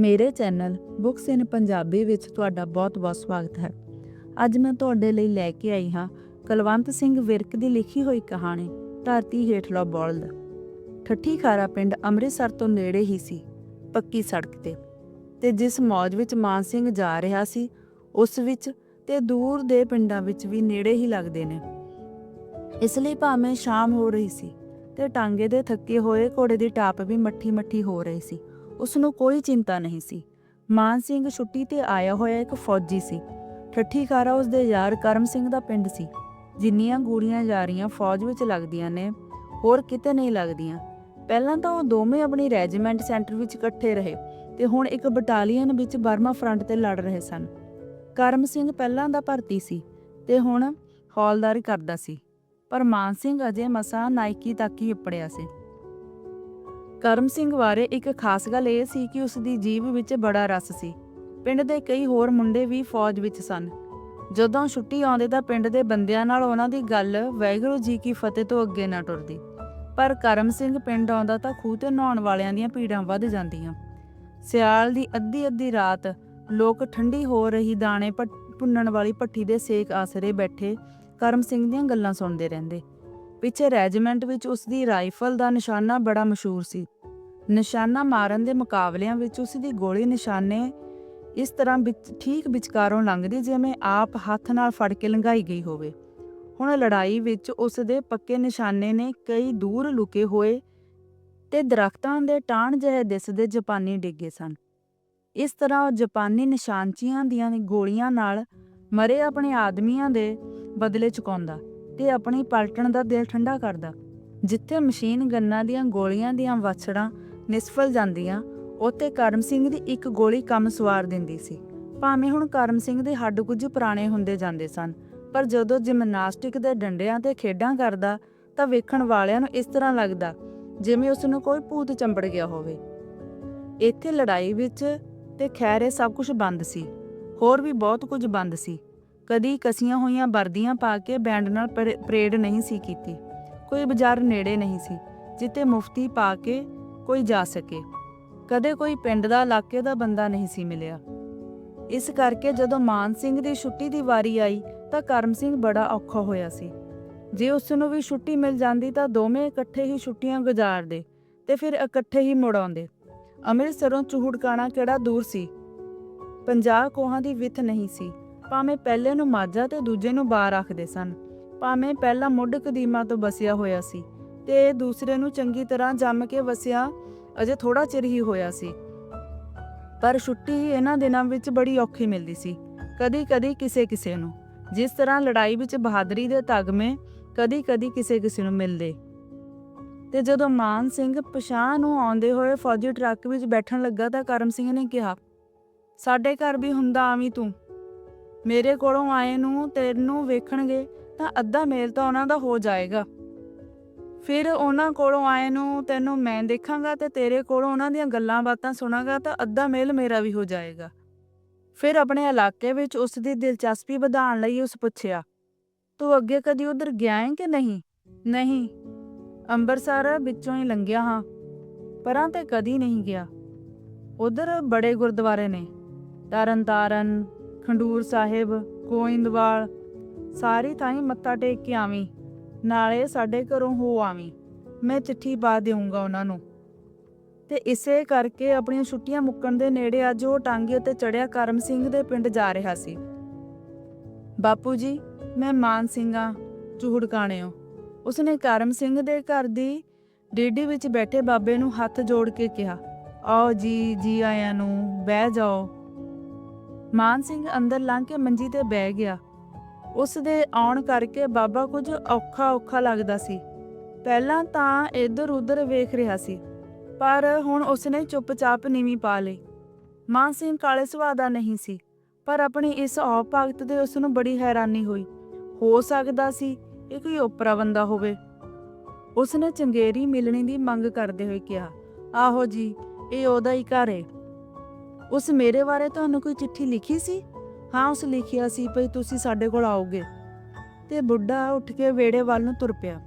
ਮੇਰੇ channel books ਇਨ ਪੰਜਾਬੀ ਵਿੱਚ ਤੁਹਾਡਾ ਬਹੁਤ-ਬਹੁਤ ਸਵਾਗਤ ਹੈ। ਅੱਜ ਮੈਂ ਤੁਹਾਡੇ ਲਈ ਲੈ ਕੇ ਆਈ ਹਾਂ ਕੁਲਵੰਤ ਸਿੰਘ ਵਿਰਕ ਦੀ ਲਿਖੀ ਹੋਈ ਕਹਾਣੀ ਧਰਤੀ ਹੇਠਲਾ ਬੋਲਦ। ਠੱਠੀ ਖਾਰਾ ਪਿੰਡ ਅੰਮ੍ਰਿਤਸਰ ਤੋਂ ਨੇੜੇ ਹੀ ਸੀ, ਪੱਕੀ ਸੜਕ ਤੇ। ਤੇ ਜਿਸ ਮੌਜ ਵਿੱਚ ਮਾਨ ਸਿੰਘ ਜਾ ਰਿਹਾ ਸੀ, ਉਸ ਵਿੱਚ ਤੇ ਦੂਰ ਦੇ ਪਿੰਡਾਂ ਵਿੱਚ ਵੀ ਨੇੜੇ ਹੀ ਲੱਗਦੇ ਨੇ। ਇਸ ਲਈ ਭਾਵੇਂ ਸ਼ਾਮ ਹੋ ਰਹੀ ਸੀ ਤੇ ਟਾਂਗੇ ਦੇ ਥੱਕੇ ਹੋਏ ਘੋੜੇ ਦੀ ਟਾਪ ਵੀ ਮੱਠੀ-ਮੱਠੀ ਹੋ ਰਹੀ ਸੀ। ਉਸ ਨੂੰ ਕੋਈ ਚਿੰਤਾ ਨਹੀਂ ਸੀ। ਮਾਨ ਸਿੰਘ ਛੁੱਟੀ ਤੇ ਆਇਆ ਹੋਇਆ ਇੱਕ ਫੌਜੀ ਸੀ। ਠੱਠੀ ਖਾਰਾ ਉਸ ਦੇ ਯਾਰ ਕਰਮ ਸਿੰਘ ਦਾ ਪਿੰਡ ਸੀ। ਜਿੰਨੀਆਂ ਗੋਲੀਆਂ ਜਾਰੀਆਂ ਫੌਜ ਵਿੱਚ ਲੱਗਦੀਆਂ ਨੇ, ਹੋਰ ਕਿਤੇ ਨਹੀਂ ਲੱਗਦੀਆਂ। ਪਹਿਲਾਂ ਤਾਂ ਉਹ ਦੋਵੇਂ ਆਪਣੀ ਰੈਜੀਮੈਂਟ ਸੈਂਟਰ ਵਿੱਚ ਇਕੱਠੇ ਰਹੇ ਤੇ ਹੁਣ ਇੱਕ ਬਟਾਲੀਅਨ ਵਿੱਚ ਬਰਮਾ ਫਰੰਟ ਤੇ ਲੜ ਰਹੇ ਸਨ। ਕਰਮ ਸਿੰਘ ਪਹਿਲਾਂ ਦਾ ਭਰਤੀ ਸੀ ਤੇ ਹੁਣ ਹੌਲਦਾਰੀ ਕਰਦਾ ਸੀ। ਪਰ ਮਾਨ ਸਿੰਘ ਅਜੇ ਮਸਾਂ ਨਾਇਕੀ ਤੱਕ ਹੀ ਉਪੜਿਆ ਸੀ। ਕਰਮ ਸਿੰਘ ਬਾਰੇ ਇੱਕ ਖਾਸ ਗੱਲ ਇਹ ਸੀ ਕਿ ਉਸ ਦੀ ਜੀਭ ਵਿੱਚ ਬੜਾ ਰਸ ਸੀ। ਪਿੰਡ ਦੇ ਕਈ ਹੋਰ ਮੁੰਡੇ ਵੀ ਫੌਜ ਵਿੱਚ ਸਨ। ਜਦੋਂ ਛੁੱਟੀ ਆਉਂਦੇ ਤਾਂ ਪਿੰਡ ਦੇ ਬੰਦਿਆਂ ਨਾਲ ਉਹਨਾਂ ਦੀ ਗੱਲ ਵਾਹਿਗੁਰੂ ਜੀ ਕੀ ਫਤਿਹ ਤੋਂ ਅੱਗੇ ਨਾ ਟੁਰਦੀ। ਪਰ ਕਰਮ ਸਿੰਘ ਪਿੰਡ ਆਉਂਦਾ ਤਾਂ ਖੂਹ ਤੇ ਨਹਾਉਣ ਵਾਲਿਆਂ ਦੀਆਂ ਭੀੜਾਂ ਵੱਧ ਜਾਂਦੀਆਂ। ਸਿਆਲ ਦੀ ਅੱਧੀ ਅੱਧੀ ਰਾਤ ਲੋਕ ਠੰਡੀ ਹੋ ਰਹੀ ਦਾਣੇ ਭੁ- ਭੁੰਨਣ ਵਾਲੀ ਭੱਠੀ ਦੇ ਸੇਕ ਆਸਰੇ ਬੈਠੇ ਕਰਮ ਸਿੰਘ ਦੀਆਂ ਗੱਲਾਂ ਸੁਣਦੇ ਰਹਿੰਦੇ। ਪਿੱਛੇ ਰੈਜੀਮੈਂਟ ਵਿੱਚ ਉਸ ਦੀ ਰਾਈਫਲ ਦਾ ਨਿਸ਼ਾਨਾ ਬੜਾ ਮਸ਼ਹੂਰ ਸੀ। ਨਿਸ਼ਾਨਾ ਮਾਰਨ ਦੇ ਮੁਕਾਬਲਿਆਂ ਵਿੱਚ ਉਸ ਦੀ ਗੋਲੀ ਨਿਸ਼ਾਨੇ ਇਸ ਤਰ੍ਹਾਂ ਵਿੱਚ ਠੀਕ ਵਿਚਕਾਰੋਂ ਲੰਘਦੀ ਜਿਵੇਂ ਆਪ ਹੱਥ ਨਾਲ ਫੜ ਕੇ ਲੰਘਾਈ ਗਈ ਹੋਵੇ। ਹੁਣ ਲੜਾਈ ਵਿੱਚ ਉਸ ਦੇ ਪੱਕੇ ਨਿਸ਼ਾਨੇ ਨੇ ਕਈ ਦੂਰ ਲੁਕੇ ਹੋਏ ਤੇ ਦਰਖਤਾਂ ਦੇ ਟਾਣ ਜਿਹੇ ਦਿਸਦੇ ਜਾਪਾਨੀ ਡਿੱਗੇ ਸਨ। ਇਸ ਤਰ੍ਹਾਂ ਉਹ ਜਾਪਾਨੀ ਨਿਸ਼ਾਨਚੀਆਂ ਦੀਆਂ ਗੋਲੀਆਂ ਨਾਲ ਮਰੇ ਆਪਣੇ ਆਦਮੀਆਂ ਦੇ ਬਦਲੇ ਚੁਕਾਉਂਦਾ। ਤੇ ਆਪਣੀ ਪਲਟਣ ਦਾ ਦਿਲ ਠੰਡਾ ਕਰਦਾ। ਜਿੱਥੇ ਮਸ਼ੀਨ ਗੰਨਾਂ ਦੀਆਂ ਗੋਲੀਆਂ ਦੀਆਂ ਵਛੜਾਂ ਨਿਸਫਲ ਜਾਂਦੀਆਂ, ਉੱਥੇ ਕਰਮ ਸਿੰਘ ਦੀ ਇੱਕ ਗੋਲੀ ਕੰਮ ਸਵਾਰ ਦਿੰਦੀ ਸੀ। ਭਾਵੇਂ ਹੁਣ ਕਰਮ ਸਿੰਘ ਦੇ ਹੱਡ ਕੁਝ ਪੁਰਾਣੇ ਹੁੰਦੇ ਜਾਂਦੇ ਸਨ, ਪਰ ਜਦੋਂ ਜਿਮਨਾਸਟਿਕ ਦੇ ਡੰਡਿਆਂ ਤੇ ਖੇਡਾਂ ਕਰਦਾ, ਤਾਂ ਵੇਖਣ ਵਾਲਿਆਂ ਨੂੰ ਇਸ ਤਰ੍ਹਾਂ ਲੱਗਦਾ, ਜਿਵੇਂ ਉਸ ਨੂੰ ਕੋਈ ਭੂਤ ਚੰਬੜ ਗਿਆ ਹੋਵੇ। ਇੱਥੇ ਲੜਾਈ ਵਿੱਚ ਤੇ ਖੈਰ ਇਹ ਸਭ ਕੁਝ ਬੰਦ ਸੀ। ਹੋਰ ਵੀ ਬਹੁਤ ਕੁਝ ਬੰਦ ਸੀ। ਕਦੀ ਕਸੀਆਂ ਹੋਈਆਂ ਵਰਦੀਆਂ ਪਾ ਕੇ ਬੈਂਡ ਨਾਲ ਪਰੇ- ਪਰੇਡ ਨਹੀਂ ਸੀ ਕੀਤੀ। ਕੋਈ ਬਾਜ਼ਾਰ ਨੇੜੇ ਨਹੀਂ ਸੀ ਜਿੱਤੇ ਮੁਫਤੀ ਪਾ ਕੇ ਕੋਈ ਜਾ ਸਕੇ। ਕਦੇ ਕੋਈ ਪਿੰਡ ਦਾ, ਇਲਾਕੇ ਦਾ ਬੰਦਾ ਨਹੀਂ ਸੀ ਮਿਲਿਆ। ਇਸ ਕਰਕੇ ਜਦੋਂ ਮਾਨ ਸਿੰਘ ਦੀ ਛੁੱਟੀ ਦੀ ਵਾਰੀ ਆਈ, ਤਾਂ ਕਰਮ ਸਿੰਘ ਬੜਾ ਔਖਾ ਹੋਇਆ ਸੀ। ਜੇ ਉਸ ਨੂੰ ਵੀ ਛੁੱਟੀ ਮਿਲ ਜਾਂਦੀ ਤਾਂ ਦੋਵੇਂ ਇਕੱਠੇ ਹੀ ਛੁੱਟੀਆਂ ਗੁਜ਼ਾਰਦੇ ਤੇ ਫਿਰ ਇਕੱਠੇ ਹੀ ਮੁੜ ਆਉਂਦੇ। ਅੰਮ੍ਰਿਤਸਰੋਂ ਚੂਹੜਕਾਣਾ ਕਿਹੜਾ ਦੂਰ ਸੀ? 50 ਕੋਹਾਂ ਦੀ ਵਿੱਥ ਨਹੀਂ ਸੀ। ਭਾਵੇਂ ਪਹਿਲੇ ਨੂੰ ਮਾਝਾ ਤੇ ਦੂਜੇ ਨੂੰ ਬਾਹਰ ਆਖਦੇ ਸਨ। ਭਾਵੇਂ ਪਹਿਲਾ ਮੁੱਢ ਕਦੀਮਾ ਤੋਂ ਬਸਿਆ ਹੋਇਆ ਸੀ ਤੇ ਦੂਸਰੇ ਨੂੰ ਚੰਗੀ ਤਰ੍ਹਾਂ ਜੰਮ ਕੇ ਵਸਿਆ ਅਜੇ ਥੋੜਾ ਚਿਰ ਹੀ ਹੋਇਆ ਸੀ। ਪਰ ਛੁੱਟੀ ਇਹਨਾਂ ਦਿਨਾਂ ਵਿੱਚ ਬੜੀ ਔਖੀ ਮਿਲਦੀ ਸੀ, ਕਦੀ-ਕਦੀ ਕਿਸੇ-ਕਿਸੇ ਨੂੰ। ਜਿਸ ਤਰ੍ਹਾਂ ਲੜਾਈ ਵਿੱਚ ਬਹਾਦਰੀ ਦੇ ਤਗਮੇ ਕਦੀ-ਕਦੀ ਕਿਸੇ-ਕਿਸੇ ਨੂੰ ਮਿਲਦੇ। ਤੇ ਜਦੋਂ ਮਾਨ ਸਿੰਘ ਪਛਾਣ ਨੂੰ ਆਉਂਦੇ ਹੋਏ ਫੌਜੀ ਟਰੱਕ ਵਿੱਚ ਬੈਠਣ ਲੱਗਾ ਤਾਂ ਕਰਮ ਸਿੰਘ ਨੇ ਕਿਹਾ, ਸਾਡੇ ਘਰ ਵੀ ਹੁੰਦਾ ਆਵੀਂ ਤੂੰ। ਮੇਰੇ ਕੋਲੋਂ ਆਏ ਨੂੰ ਤੈਨੂੰ ਵੇਖਣਗੇ ਤਾਂ ਅੱਧਾ ਮੇਲ ਤਾਂ ਉਹਨਾਂ ਦਾ ਹੋ ਜਾਏਗਾ। ਫਿਰ ਉਹਨਾਂ ਕੋਲੋਂ ਆਏ ਨੂੰ ਤੈਨੂੰ ਮੈਂ ਦੇਖਾਂਗਾ ਤੇ ਤੇਰੇ ਕੋਲੋਂ ਉਹਨਾਂ ਦੀਆਂ ਗੱਲਾਂ ਬਾਤਾਂ ਸੁਣਾਂਗਾ ਤਾਂ ਅੱਧਾ ਮੇਲ ਮੇਰਾ ਵੀ ਹੋ ਜਾਏਗਾ। ਫਿਰ ਆਪਣੇ ਇਲਾਕੇ ਵਿੱਚ ਉਸ ਦੀ ਦਿਲਚਸਪੀ ਵਧਾਉਣ ਲਈ ਉਸ ਪੁੱਛਿਆ, ਤੂੰ ਅੱਗੇ ਕਦੀ ਉਧਰ ਗਿਆ ਹੈ ਕਿ ਨਹੀਂ? ਨਹੀਂ ਅੰਮ੍ਰਿਤਸਰ ਵਿੱਚੋਂ ਹੀ ਲੰਘਿਆ ਹਾਂ, ਪਰਾਂ ਤੇ ਕਦੀ ਨਹੀਂ ਗਿਆ। ਉਧਰ ਬੜੇ ਗੁਰਦੁਆਰੇ ਨੇ, ਤਰਨਤਾਰਨ ਖੰਡੂਰ ਸਾਹਿਬ, ਗੋਇੰਦਵਾਲ, ਸਾਰੀ ਥਾਈਂ ਮੱਥਾ ਟੇਕ ਕੇ ਆਵੀਂ, ਨਾਲੇ ਸਾਡੇ ਘਰੋਂ ਹੋ ਆਵੀਂ। ਮੈਂ ਚਿੱਠੀ ਪਾ ਦੇਵਾਂਗਾ ਉਹਨਾਂ ਨੂੰ। ਤੇ ਇਸੇ ਕਰਕੇ ਆਪਣੀਆਂ ਛੁੱਟੀਆਂ ਮੁੱਕਣ ਦੇ ਨੇੜੇ ਅੱਜ ਉਹ ਟਾਂਗੇ ਉੱਤੇ ਚੜਿਆ ਕਰਮ ਸਿੰਘ ਦੇ ਪਿੰਡ ਜਾ ਰਿਹਾ ਸੀ। ਬਾਪੂ ਜੀ, ਮੈਂ ਮਾਨ ਸਿੰਘਾਂ ਚੂਹੜਕਾਣਿਓ ਉਸਨੇ ਕਰਮ ਸਿੰਘ ਦੇ ਘਰ ਦੀ ਡੇਡੀ ਵਿੱਚ ਬੈਠੇ ਬਾਬੇ ਨੂੰ ਹੱਥ ਜੋੜ ਕੇ ਕਿਹਾ, ਆਓ ਜੀ ਜੀ ਆਇਆਂ ਨੂੰ ਬਹਿ ਜਾਓ। ਮਾਨ ਸਿੰਘ ਅੰਦਰ ਲੰਘ ਕੇ ਮੰਜੀ ਤੇ ਬਹਿ ਗਿਆ। ਉਸ ਦੇ ਆਉਣ ਕਰਕੇ ਬਾਬਾ ਕੁਝ ਔਖਾ ਔਖਾ ਲੱਗਦਾ ਸੀ। ਪਹਿਲਾਂ ਤਾਂ ਇੱਧਰ ਉੱਧਰ ਵੇਖ ਰਿਹਾ ਸੀ, ਪਰ ਹੁਣ ਉਸਨੇ ਚੁੱਪਚਾਪ ਨੀਵੀਂ ਪਾ ਲਈ। ਮਾਨ ਸਿੰਘ ਕਾਲੇ ਸੁਭਾਅ ਦਾ ਨਹੀਂ ਸੀ, ਪਰ ਆਪਣੀ ਇਸ ਔ ਭਗਤ ਦੇ ਉਸ ਨੂੰ ਬੜੀ ਹੈਰਾਨੀ ਹੋਈ। ਹੋ ਸਕਦਾ ਸੀ ਇਹ ਕੋਈ ਓਪਰਾ ਬੰਦਾ ਹੋਵੇ। ਉਸਨੇ ਚੰਗੇਰੀ ਮਿਲਣੀ ਦੀ ਮੰਗ ਕਰਦੇ ਹੋਏ ਕਿਹਾ, ਆਹੋ ਜੀ, ਇਹ ਉਹਦਾ ਹੀ ਘਰ ਏ। ਉਸ ਮੇਰੇ ਬਾਰੇ ਤੁਹਾਨੂੰ ਕੋਈ ਚਿੱਠੀ ਲਿਖੀ ਸੀ? ਹਾਂ, ਉਸ ਲਿਖਿਆ ਸੀ ਭਈ ਤੁਸੀਂ ਸਾਡੇ ਕੋਲ ਆਓਗੇ। ਤੇ ਬੁੱਢਾ ਉੱਠ ਕੇ ਵੇੜੇ ਵੱਲ ਨੂੰ ਤੁਰ ਪਿਆ।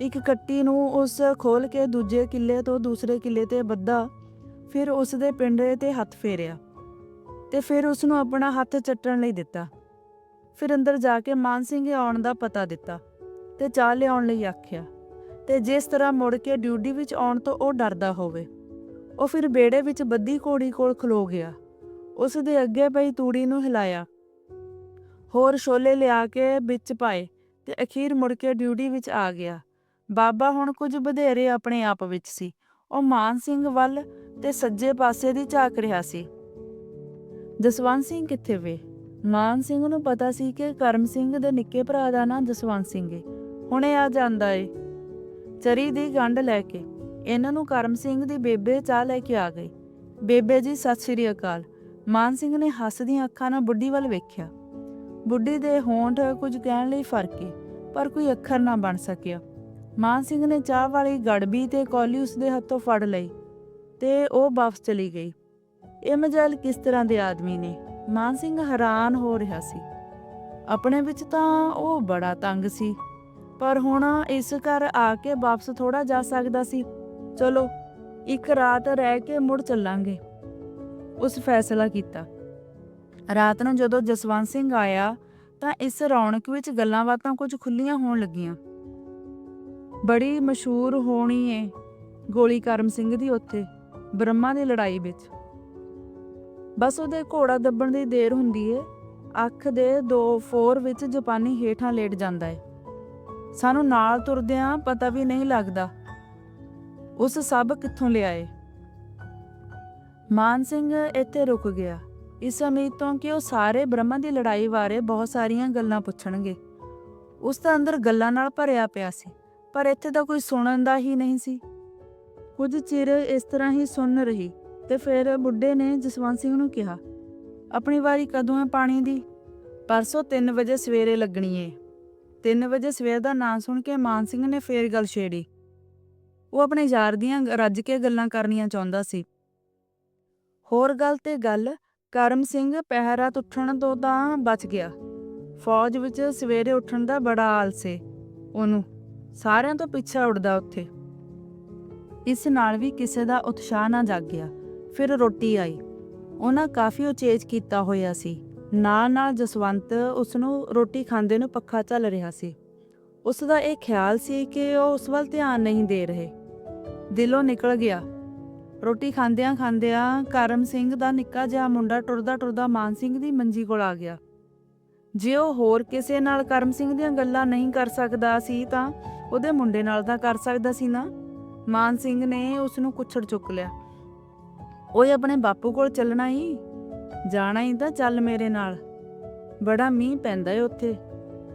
ਇੱਕ ਕੱਟੀ ਨੂੰ ਉਸ ਖੋਲ ਕੇ ਦੂਜੇ ਕਿੱਲੇ ਤੋਂ ਦੂਸਰੇ ਕਿੱਲੇ ਤੇ ਬੱਧਾ, ਫਿਰ ਉਸ ਦੇ ਪਿੰਡੇ ਤੇ ਹੱਥ ਫੇਰਿਆ। ਤੇ ਫਿਰ ਉਸ ਨੂੰ ਆਪਣਾ ਹੱਥ ਚੱਟਣ ਲਈ ਦਿੱਤਾ। ਫਿਰ ਅੰਦਰ ਜਾ ਕੇ ਮਾਨ ਸਿੰਘ ਆਉਣ ਦਾ ਪਤਾ ਦਿੱਤਾ ਤੇ ਚਾਹ ਲਿਆਉਣ ਲਈ ਆਖਿਆ, ਤੇ ਜਿਸ ਤਰ੍ਹਾਂ ਮੁੜ ਕੇ ਡਿਊਟੀ ਵਿੱਚ ਆਉਣ ਤੋਂ ਉਹ ਡਰਦਾ ਹੋਵੇ। ਉਹ ਫਿਰ ਬੇੜੇ ਵਿੱਚ ਬੱਦੀ ਘੋੜੀ ਕੋਲ ਖਲੋ ਗਿਆ। ਉਸ ਦੇ ਅੱਗੇ ਪਈ ਤੂੜੀ ਨੂੰ ਹਿਲਾਇਆ। ਹੋਰ ਛੋਲੇ ਲਿਆ ਕੇ ਵਿੱਚ ਪਾਏ ਤੇ ਅਖੀਰ ਮੁੜ ਕੇ ਡਿਊਟੀ ਵਿੱਚ ਆ ਗਿਆ। ਬਾਬਾ ਹੁਣ ਕੁਝ ਵਧੇਰੇ ਆਪਣੇ ਆਪ ਵਿੱਚ ਸੀ। ਉਹ ਮਾਨ ਸਿੰਘ ਵੱਲ ਤੇ ਸੱਜੇ ਪਾਸੇ ਦੀ ਝਾਕ ਰਿਹਾ ਸੀ। ਜਸਵੰਤ ਸਿੰਘ ਕਿੱਥੇ ਵੇ? ਮਾਨ ਸਿੰਘ ਨੂੰ ਪਤਾ ਸੀ ਕਿ ਕਰਮ ਸਿੰਘ ਦੇ ਨਿੱਕੇ ਭਰਾ ਦਾ ਨਾਂ ਜਸਵੰਤ ਸਿੰਘ ਏ। ਹੁਣੇ ਆ ਜਾਂਦਾ ਏ। ਚਰੀ ਦੀ ਗੰਢ ਲੈ ਕੇ। ਇਹਨਾਂ ਨੂੰ ਕਰਮ ਸਿੰਘ ਦੀ ਬੇਬੇ ਚਾਹ ਲੈ ਕੇ ਆ ਗਈ। ਬੇਬੇ ਜੀ, ਸਤਿ ਸ੍ਰੀ ਅਕਾਲ। ਮਾਨ ਸਿੰਘ ਨੇ ਹੱਸਦੀਆਂ ਅੱਖਾਂ ਨਾਲ ਬੁੱਢੀ ਵੱਲ ਵੇਖਿਆ। ਬੁੱਢੀ ਦੇ ਹੋਂਠ ਕੁਝ ਕਹਿਣ ਲਈ ਫਰਕੇ ਪਰ ਕੋਈ ਅੱਖਰ ਨਾ ਬਣ ਸਕਿਆ। ਮਾਨ ਸਿੰਘ ਨੇ ਚਾਹ ਵਾਲੀ ਗੜਬੀ ਤੇ ਕੌਲੀ ਉਸਦੇ ਹੱਥੋਂ ਫੜ ਲਈ ਤੇ ਉਹ ਵਾਪਸ ਚਲੀ ਗਈ। ਇਹ ਮਜਲ ਕਿਸ ਤਰ੍ਹਾਂ ਦੇ ਆਦਮੀ ਨੇ? ਮਾਨ ਸਿੰਘ ਹੈਰਾਨ ਹੋ ਰਿਹਾ ਸੀ। ਆਪਣੇ ਵਿੱਚ ਤਾਂ ਉਹ ਬੜਾ ਤੰਗ ਸੀ, ਪਰ ਹੁਣ ਇਸ ਘਰ ਆ ਕੇ ਵਾਪਸ ਥੋੜਾ ਜਾ ਸਕਦਾ ਸੀ। ਚਲੋ, ਇੱਕ ਰਾਤ ਰਹਿ ਕੇ ਮੁੜ ਚੱਲਾਂਗੇ। ਉਸ ਫੈਸਲਾ ਕੀਤਾ। ਰਾਤ ਨੂੰ ਜਦੋਂ ਜਸਵੰਤ ਸਿੰਘ ਆਇਆ, ਤਾਂ ਇਸ ਰੌਣਕ ਵਿੱਚ ਗੱਲਾਂ ਬਾਤਾਂ ਕੁਝ ਖੁੱਲੀਆਂ ਹੋਣ ਲੱਗੀਆਂ। ਬੜੀ ਮਸ਼ਹੂਰ ਹੋਣੀ ਏ ਗੋਲੀ ਕਰਮ ਸਿੰਘ ਦੀ ਉੱਥੇ, ਬ੍ਰਹਮਾ ਦੀ ਲੜਾਈ ਵਿੱਚ। ਬਸ ਉਹਦੇ ਘੋੜਾ ਦੱਬਣ ਦੀ ਦੇਰ ਹੁੰਦੀ ਏ। ਅੱਖ ਦੇ ਦੋ ਫੋਰ ਵਿੱਚ ਜਾਪਾਨੀ ਹੇਠਾਂ ਲੇਟ ਜਾਂਦਾ ਏ। ਸਾਨੂੰ ਨਾਲ ਤੁਰਦਿਆਂ ਪਤਾ ਵੀ ਨਹੀਂ ਲੱਗਦਾ। ਉਸ ਸਭ ਕਿੱਥੋਂ ਲਿਆਏ? ਮਾਨ ਸਿੰਘ ਇੱਥੇ ਰੁਕ ਗਿਆ। ਇਸ ਉਮੀਦ ਤੋਂ ਕਿ ਉਹ ਸਾਰੇ ਬ੍ਰਹਮਾ ਦੀ ਲੜਾਈ ਬਾਰੇ ਬਹੁਤ ਸਾਰੀਆਂ ਗੱਲਾਂ ਪੁੱਛਣਗੇ। ਉਸ ਦਾ ਅੰਦਰ ਗੱਲਾਂ ਨਾਲ ਭਰਿਆ ਪਿਆ ਸੀ, ਪਰ ਇੱਥੇ ਤਾਂ ਕੋਈ ਸੁਣਨ ਦਾ ਹੀ ਨਹੀਂ ਸੀ। ਕੁਝ ਚਿਰ ਇਸ ਤਰ੍ਹਾਂ ਹੀ ਸੁਣ ਰਹੀ ਤੇ ਫਿਰ ਬੁੱਢੇ ਨੇ ਜਸਵੰਤ ਸਿੰਘ ਨੂੰ ਕਿਹਾ, ਆਪਣੀ ਵਾਰੀ ਕਦੋਂ ਹੈ ਪਾਣੀ ਦੀ? ਪਰਸੋਂ 3 ਵਜੇ ਸਵੇਰੇ ਲੱਗਣੀ ਏ। 3 ਵਜੇ ਸਵੇਰ ਦਾ ਨਾਂ ਸੁਣ ਕੇ ਮਾਨ ਸਿੰਘ ਨੇ ਫੇਰ ਗੱਲ ਛੇੜੀ। ਉਹ ਆਪਣੇ ਯਾਰ ਦੀਆਂ ਰੱਜ ਕੇ ਗੱਲਾਂ ਕਰਨੀਆਂ ਚਾਹੁੰਦਾ ਸੀ। ਹੋਰ ਗੱਲ ਤੇ ਗੱਲ, ਕਰਮ ਸਿੰਘ ਪਹਿਰਾ ਉੱਠਣ ਤੋਂ ਤਾਂ ਬਚ ਗਿਆ। ਫੌਜ ਵਿੱਚ ਸਵੇਰੇ ਉੱਠਣ ਦਾ ਬੜਾ ਆਲਸ ਏ ਉਹਨੂੰ। ਸਾਰਿਆਂ ਤੋਂ ਪਿੱਛਾ ਉੱਡਦਾ ਉੱਥੇ। ਇਸ ਨਾਲ ਵੀ ਕਿਸੇ ਦਾ ਉਤਸ਼ਾਹ ਨਾ ਜਾਗਿਆ ਫਿਰ ਰੋਟੀ ਆਈ। ਉਹਨਾਂ ਕਾਫੀ ਉਚੇਜ ਕੀਤਾ ਹੋਇਆ ਸੀ। ਨਾਲ ਨਾਲ ਜਸਵੰਤ ਉਸ ਨੂੰ ਰੋਟੀ ਖਾਂਦੇ ਨੂੰ ਪੱਖਾ ਚੱਲ ਰਿਹਾ ਸੀ। ਉਸ ਦਾ ਇਹ ਖਿਆਲ ਸੀ ਕਿ ਉਹ ਉਸ ਵੱਲ ਧਿਆਨ ਨਹੀਂ ਦੇ ਰਹੇ। ਦਿਲੋਂ ਨਿਕਲ ਗਿਆ। ਰੋਟੀ ਖਾਂਦਿਆਂ ਖਾਂਦਿਆਂ ਕਰਮ ਸਿੰਘ ਦਾ ਨਿੱਕਾ ਜਿਹਾ ਮੁੰਡਾ ਟੁਰਦਾ ਟੁਰਦਾ ਮਾਨ ਸਿੰਘ ਦੀ ਮੰਜੀ ਕੋਲ ਆ ਗਿਆ। ਜੇ ਉਹ ਹੋਰ ਕਿਸੇ ਨਾਲ ਕਰਮ ਸਿੰਘ ਦੀਆਂ ਗੱਲਾਂ ਨਹੀਂ ਕਰ ਸਕਦਾ ਸੀ ਤਾਂ ਉਹਦੇ ਮੁੰਡੇ ਨਾਲ ਤਾਂ ਕਰ ਸਕਦਾ ਸੀ ਨਾ। ਮਾਨ ਸਿੰਘ ਨੇ ਉਸ ਨੂੰ ਕੁੱਛੜ ਚੁੱਕ ਲਿਆ। ਓਏ ਆਪਣੇ ਬਾਪੂ ਕੋਲ ਚੱਲਣਾ ਹੀ ਜਾਣਾ ਹੀ ਤਾਂ ਚੱਲ ਮੇਰੇ ਨਾਲ। ਬੜਾ ਮੀਂਹ ਪੈਂਦਾ ਏ ਉੱਥੇ।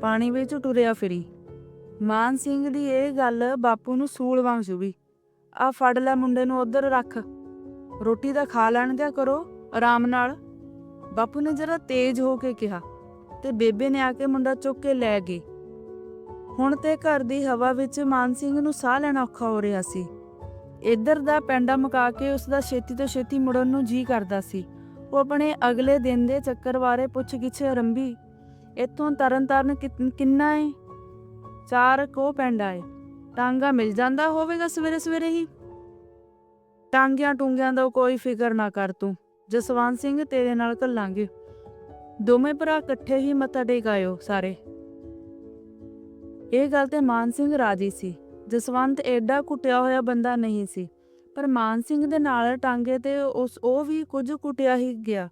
ਪਾਣੀ ਵਿੱਚ ਟੁਰਿਆ ਫਿਰੀ। ਮਾਨ ਸਿੰਘ ਦੀ ਇਹ ਗੱਲ ਬਾਪੂ ਨੂੰ ਸੂਲ ਵਾਂਗ ਚੁਭੀ ਆ ਫੜ ਲੈ ਮੁੰਡੇ ਨੂੰ ਉਧਰ ਰੱਖ। ਰੋਟੀ ਦਾ ਖਾ ਲੈਣ ਦਿਆ ਕਰੋ, ਆਰਾਮ ਨਾਲ। ਬਾਪੂ ਨੇ ਜਰਾ ਤੇਜ਼ ਹੋ ਕੇ ਕਿਹਾ ਤੇ ਬੇਬੇ ਨੇ ਆ ਕੇ ਮੁੰਡਾ ਚੁੱਕ ਕੇ ਲੈ ਗਈ। ਹੁਣ ਤੇ ਘਰ ਦੀ ਹਵਾ ਵਿੱਚ ਮਾਨ ਸਿੰਘ ਨੂੰ ਸਾਹ ਲੈਣਾ ਔਖਾ ਹੋ ਰਿਹਾ ਸੀ। ਇੱਧਰ ਦਾ ਪੈਂਡਾ ਮੁਕਾ ਕੇ ਉਸ ਦਾ ਛੇਤੀ ਤੋਂ ਛੇਤੀ ਮੁੜਨ ਨੂੰ ਜੀ ਕਰਦਾ ਸੀ। ਉਹ ਆਪਣੇ ਅਗਲੇ ਦਿਨ ਦੇ ਚੱਕਰ ਬਾਰੇ ਪੁੱਛ ਗਿੱਛ ਆਰੰਭੀ ਇੱਥੋਂ ਤਰਨ ਤਾਰਨ ਕਿੰਨ- ਕਿੰਨਾ ਏ? ਚਾਰ ਕੋ ਪੈਂਡਾ ਏ। ਟਾਂਗਾ ਮਿਲ ਜਾਂਦਾ ਹੋਵੇਗਾ ਸਵੇਰੇ ਸਵੇਰੇ ਹੀ। ਟਾਂਗਿਆਂ ਟੁੰਗਿਆਂ ਦਾ ਕੋਈ ਫਿਕਰ ਨਾ ਕਰ ਤੂੰ, ਜਸਵੰਤ ਸਿੰਘ ਤੇਰੇ ਨਾਲ ਘੱਲਾਂਗੇ। ਦੋਵੇਂ ਭਰਾ ਇਕੱਠੇ ਹੀ ਮੱਥਾ ਟੇਕਾਇਓ ਸਾਰੇ। ਇਹ ਗੱਲ ਤੇ ਮਾਨ ਸਿੰਘ ਰਾਜੀ ਸੀ। ਜਸਵੰਤ ਐਡਾ ਕੁੱਟਿਆ ਹੋਇਆ ਬੰਦਾ ਨਹੀਂ ਸੀ, ਪਰ ਮਾਨ ਸਿੰਘ ਦੇ ਨਾਲ ਟਾਂਗੇ ਤੇ ਉਸ, ਉਹ ਵੀ ਕੁਝ ਕੁੱਟਿਆ ਹੀ ਗਿਆ।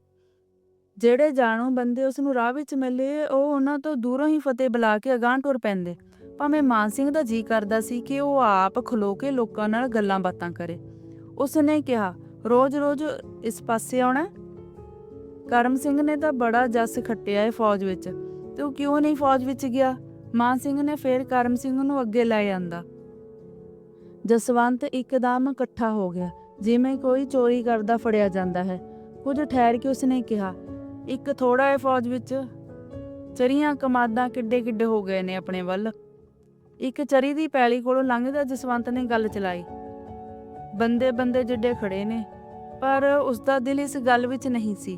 ਜਿਹੜੇ ਜਾਣੋ ਬੰਦੇ ਉਸ ਨੂੰ ਰਾਹ ਵਿੱਚ ਮਿਲੇ, ਉਹ ਉਹਨਾਂ ਤੋਂ ਦੂਰੋਂ ਹੀ ਫਤਿਹ ਬੁਲਾ ਕੇ ਅਗਾਂਹ ਟੁਰ ਪੈਂਦੇ। ਭਾਵੇਂ ਮਾਨ ਸਿੰਘ ਦਾ ਜੀ ਕਰਦਾ ਸੀ ਕਿ ਉਹ ਆਪ ਖਲੋ ਕੇ ਲੋਕਾਂ ਨਾਲ ਗੱਲਾਂ ਬਾਤਾਂ ਕਰੇ। ਉਸ ਨੇ ਕਿਹਾ ਰੋਜ਼-ਰੋਜ਼ ਇਸ ਪਾਸੇ ਆਉਣਾ ਕਰਮ ਸਿੰਘ ਨੇ ਤਾਂ ਬੜਾ ਜਸ ਖੱਟਿਆ ਹੈ ਫੌਜ ਵਿੱਚ। ਤੇ ਉਹ ਕਿਉਂ ਨਹੀਂ ਫੌਜ ਵਿੱਚ ਗਿਆ? ਮਾਨ ਸਿੰਘ ਨੇ ਫੇਰ ਕਰਮ ਸਿੰਘ ਨੂੰ ਅੱਗੇ ਲੈ ਜਾਂਦਾ ਜਸਵੰਤ ਇੱਕਦਮ ਇਕੱਠਾ ਹੋ ਗਿਆ, ਜਿਵੇਂ ਕੋਈ ਚੋਰੀ ਕਰਦਾ ਫੜਿਆ ਜਾਂਦਾ ਹੈ। ਕੁਝ ਠਹਿਰ ਕੇ ਉਸਨੇ ਕਿਹਾ, ਇੱਕ ਥੋੜਾ ਹੈ ਫੌਜ ਵਿੱਚ। ਚਰੀਆਂ ਕਮਾਦਾਂ ਕਿੱਡੇ ਕਿੱਡੇ ਹੋ ਗਏ ਨੇ ਆਪਣੇ ਵੱਲ। ਇੱਕ ਚਰੀ ਦੀ ਪੈਲੀ ਕੋਲੋਂ ਲੰਘਦਾ ਜਸਵੰਤ ਨੇ ਗੱਲ ਚਲਾਈ। ਬੰਦੇ ਬੰਦੇ ਜਿੱਡੇ ਖੜੇ ਨੇ, ਪਰ ਉਸ ਦਾ ਦਿਲ ਇਸ ਗੱਲ ਵਿੱਚ ਨਹੀਂ ਸੀ।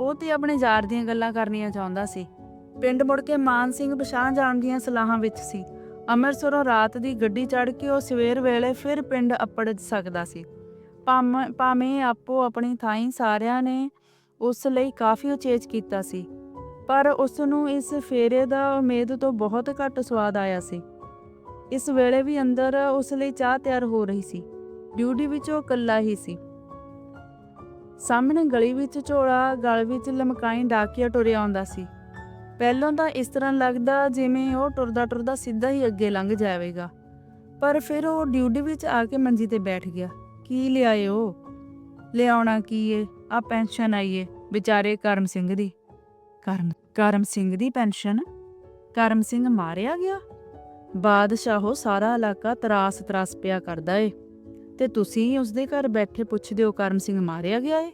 ਉਹ ਤੇ ਆਪਣੇ ਯਾਰ ਦੀਆਂ ਗੱਲਾਂ ਕਰਨੀਆਂ ਚਾਹੁੰਦਾ ਸੀ। ਪਿੰਡ ਮੁੜ ਕੇ ਮਾਨ ਸਿੰਘ ਪਛਾਣ ਜਾਣ ਦੀਆਂ ਸਲਾਹਾਂ ਵਿੱਚ ਸੀ। ਅੰਮ੍ਰਿਤਸਰੋਂ ਰਾਤ ਦੀ ਗੱਡੀ ਚੜ੍ਹ ਕੇ ਉਹ ਸਵੇਰ ਵੇਲੇ ਫਿਰ ਪਿੰਡ ਅੱਪੜ ਸਕਦਾ ਸੀ। ਭਾਵੇਂ ਭਾਵੇਂ ਆਪੋ ਆਪਣੀ ਥਾਈਂ ਸਾਰਿਆਂ ਨੇ ਉਸ ਲਈ ਕਾਫੀ ਉਚੇਚ ਕੀਤਾ ਸੀ, ਪਰ ਉਸ ਨੂੰ ਇਸ ਫੇਰੇ ਦਾ ਉਮੀਦ ਤੋਂ ਬਹੁਤ ਘੱਟ ਸਵਾਦ ਆਇਆ ਸੀ। ਇਸ ਵੇਲੇ ਵੀ ਅੰਦਰ ਉਸ ਲਈ ਚਾਹ ਤਿਆਰ ਹੋ ਰਹੀ ਸੀ। ਡਿਊਟੀ ਵਿੱਚ ਉਹ ਇਕੱਲਾ ਹੀ ਸੀ। ਸਾਹਮਣੇ ਗਲੀ ਵਿੱਚ ਝੋਲਾ, ਗਲ ਵਿੱਚ ਲਮਕਾਈ ਡਾਕੀਆ ਟੁਰਿਆ ਆਉਂਦਾ ਸੀ। ਪਹਿਲਾਂ ਤਾਂ ਇਸ ਤਰ੍ਹਾਂ ਲੱਗਦਾ ਜਿਵੇਂ ਉਹ ਟੁਰਦਾ ਟੁਰਦਾ ਸਿੱਧਾ ਹੀ ਅੱਗੇ ਲੰਘ ਜਾਵੇਗਾ। ਪਰ ਫਿਰ ਉਹ ਡਿਊਟੀ ਵਿੱਚ ਆ ਕੇ ਮੰਜੀ ਤੇ ਬੈਠ ਗਿਆ। ਕੀ ਲਿਆਏ ਉਹ ਲਿਆਉਣਾ ਕੀ ਏ? ਆ ਪੈਨਸ਼ਨ ਆਈਏ ਵਿਚਾਰੇ ਕਰਮ ਸਿੰਘ ਦੀ। ਕਰਮ ਕਰਮ ਸਿੰਘ ਦੀ ਪੈਨਸ਼ਨ? ਕਰਮ ਸਿੰਘ ਮਾਰਿਆ ਗਿਆ? ਬਾਦਸ਼ਾਹੋ ਸਾਰਾ ਇਲਾਕਾ ਤਰਾਸ ਤਰਾਸ ਪਿਆ ਕਰਦਾ ਏ। ਤੇ ਤੁਸੀਂ ਉਸਦੇ ਘਰ ਬੈਠੇ ਪੁੱਛਦੇ ਹੋ, ਕਰਮ ਸਿੰਘ ਮਾਰਿਆ ਗਿਆ ਏ?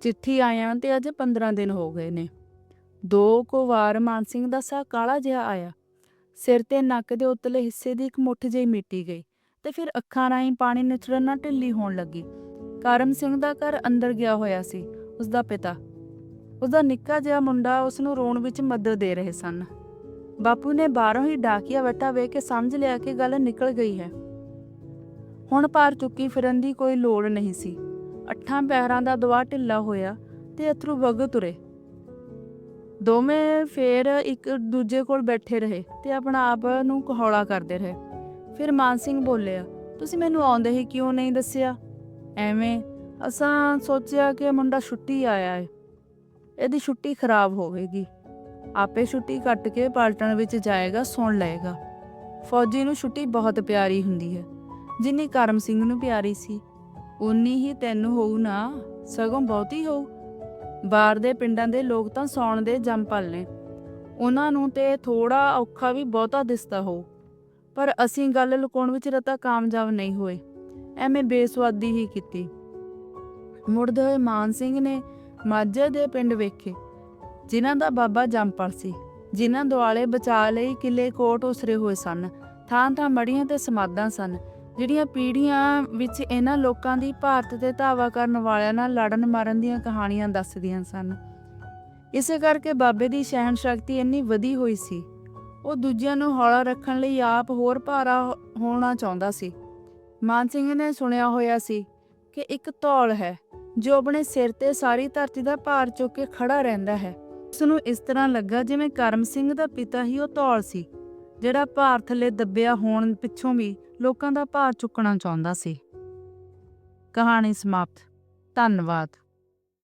ਚਿੱਠੀ ਆਇਆ ਤੇ ਅੱਜ 15 ਦਿਨ ਹੋ ਗਏ ਨੇ। ਦੋ ਕੁ ਵਾਰ ਮਾਨ ਸਿੰਘ ਦਾ ਸਾਹ ਕਾਲਾ ਜਿਹਾ ਆਇਆ। ਸਿਰ ਤੇ ਨੱਕ ਦੇ ਉਤਲੇ ਹਿੱਸੇ ਦੀ ਇੱਕ ਮੁੱਠ ਜਿਹੀ ਮਿੱਟੀ ਗਈ ਤੇ ਫਿਰ ਅੱਖਾਂ ਰਾਹੀਂ ਪਾਣੀ ਨਿਚੜਨ ਨਾਲ ਢਿੱਲੀ ਹੋਣ ਲੱਗੀ। ਕਰਮ ਸਿੰਘ ਦਾ ਘਰ ਅੰਦਰ ਗਿਆ ਹੋਇਆ ਸੀ, ਉਸਦਾ ਪਿਤਾ। ਉਸਦਾ ਨਿੱਕਾ ਜਿਹਾ ਮੁੰਡਾ ਉਸ ਨੂੰ ਰੋਣ ਵਿੱਚ ਮਦਦ ਦੇ ਰਹੇ ਸਨ। ਬਾਪੂ ਨੇ ਬਾਹਰੋਂ ਹੀ ਡਾਕੀਆ ਬੈਠਾ ਵੇਖ ਕੇ ਸਮਝ ਲਿਆ ਕਿ ਗੱਲ ਨਿਕਲ ਗਈ ਹੈ। ਹੁਣ ਪਾਰ ਚੁੱਕੀ ਫਿਰਨ ਦੀ ਕੋਈ ਲੋੜ ਨਹੀਂ ਸੀ। ਅੱਠਾਂ ਪੈਰਾਂ ਦਾ ਦਵਾ ਢਿੱਲਾ ਹੋਇਆ ਤੇ ਅਥਰੂ ਵਗ ਤੁਰੇ। ਦੋਵੇਂ ਫੇਰ ਇੱਕ ਦੂਜੇ ਕੋਲ ਬੈਠੇ ਰਹੇ ਤੇ ਆਪਣਾ ਆਪ ਨੂੰ ਕਹੌਲਾ ਕਰਦੇ ਰਹੇ। ਫਿਰ ਮਾਨ ਸਿੰਘ ਬੋਲਿਆ, ਤੁਸੀਂ ਮੈਨੂੰ ਆਉਂਦੇ ਹੀ ਕਿਉਂ ਨਹੀਂ ਦੱਸਿਆ? ਐਵੇਂ ਅਸਾਂ ਸੋਚਿਆ ਕਿ ਮੁੰਡਾ ਛੁੱਟੀ ਆਇਆ ਹੈ ਇਹਦੀ ਛੁੱਟੀ ਖਰਾਬ ਹੋਵੇਗੀ। ਆਪੇ ਛੁੱਟੀ ਕੱਟ ਕੇ ਪਲਟਣ ਵਿੱਚ ਜਾਏਗਾ, ਸੁਣ ਲਏਗਾ। ਫੌਜੀ ਨੂੰ ਛੁੱਟੀ ਬਹੁਤ ਪਿਆਰੀ ਹੁੰਦੀ ਹੈ। ਜਿੰਨੀ ਕਰਮ ਸਿੰਘ ਨੂੰ ਪਿਆਰੀ ਸੀ ਉਨੀ ਹੀ ਤੈਨੂੰ ਹੋਊ ਨਾ, ਸਗੋਂ ਬਹੁਤੀ ਹੋਊ। ਬਾਹਰ ਦੇ ਪਿੰਡਾਂ ਦੇ ਲੋਕ ਤਾਂ ਸੌਣ ਦੇ ਜੰਮ ਪਲ ਨੇ। ਉਹਨਾਂ ਨੂੰ ਤੇ ਥੋੜਾ ਔਖਾ ਵੀ ਬਹੁਤਾ ਦਿਸਦਾ ਹੋ ਪਰ ਅਸੀਂ ਗੱਲ ਲੁਕਾਉਣ ਵਿੱਚ ਰਤਾ ਕਾਮਯਾਬ ਨਹੀਂ ਹੋਏ। ਐਵੇਂ ਬੇਸਵਾਦੀ ਹੀ ਕੀਤੀ। ਮੁੜਦੇ ਹੋਏ ਮਾਨ ਸਿੰਘ ਨੇ ਮਾਝੇ ਦੇ ਪਿੰਡ ਵੇਖੇ। ਜਿਨ੍ਹਾਂ ਦਾ ਬਾਬਾ ਜੰਮਪਲ ਸੀ, ਜਿਨ੍ਹਾਂ ਦੁਆਲੇ ਬਚਾ ਲਈ ਕਿਲੇ ਕੋਟ ਉਸਰੇ ਹੋਏ ਸਨ, ਥਾਂ ਥਾਂ ਮੜੀਆਂ ਤੇ ਸਮਾਧਾਂ ਸਨ, ਜਿਹੜੀਆਂ ਪੀੜ੍ਹੀਆਂ ਵਿੱਚ ਇਹਨਾਂ ਲੋਕਾਂ ਦੀ ਭਾਰਤ ਤੇ ਧਾਵਾ ਕਰਨ ਵਾਲਿਆਂ ਨਾਲ ਲੜਨ ਮਾਰਨ ਦੀਆਂ ਕਹਾਣੀਆਂ ਦੱਸਦੀਆਂ ਸਨ। ਇਸੇ ਕਰਕੇ ਬਾਬੇ ਦੀ ਸਹਿਣ ਸ਼ਕਤੀ ਇੰਨੀ ਵਧੀ ਹੋਈ ਸੀ। ਉਹ ਦੂਜਿਆਂ ਨੂੰ ਹੌਲਾ ਰੱਖਣ ਲਈ ਆਪ ਹੋਰ ਭਾਰਾ ਹੋਣਾ ਚਾਹੁੰਦਾ ਸੀ। ਮਾਨ ਸਿੰਘ ਨੇ ਸੁਣਿਆ ਹੋਇਆ ਸੀ ਕਿ ਇੱਕ ਧੌਲ ਹੈ, ਜੋ ਆਪਣੇ ਸਿਰ ਤੇ ਸਾਰੀ ਧਰਤੀ ਦਾ ਭਾਰ ਚੁੱਕ ਕੇ ਖੜਾ ਰਹਿੰਦਾ ਹੈ। ਉਸ ਨੂੰ ਇਸ ਤਰ੍ਹਾਂ ਲੱਗਾ ਜਿਵੇਂ ਕਰਮ ਸਿੰਘ ਦਾ ਪਿਤਾ ਹੀ ਉਹ ਧੌਲ ਸੀ, ਜਿਹੜਾ ਭਾਰ ਥੱਲੇ ਦੱਬਿਆ ਹੋਣ ਪਿੱਛੋਂ ਵੀ ਲੋਕਾਂ ਦਾ ਭਾਰ ਚੁੱਕਣਾ ਚਾਹੁੰਦਾ ਸੀ। ਕਹਾਣੀ ਸਮਾਪਤ। ਧੰਨਵਾਦ।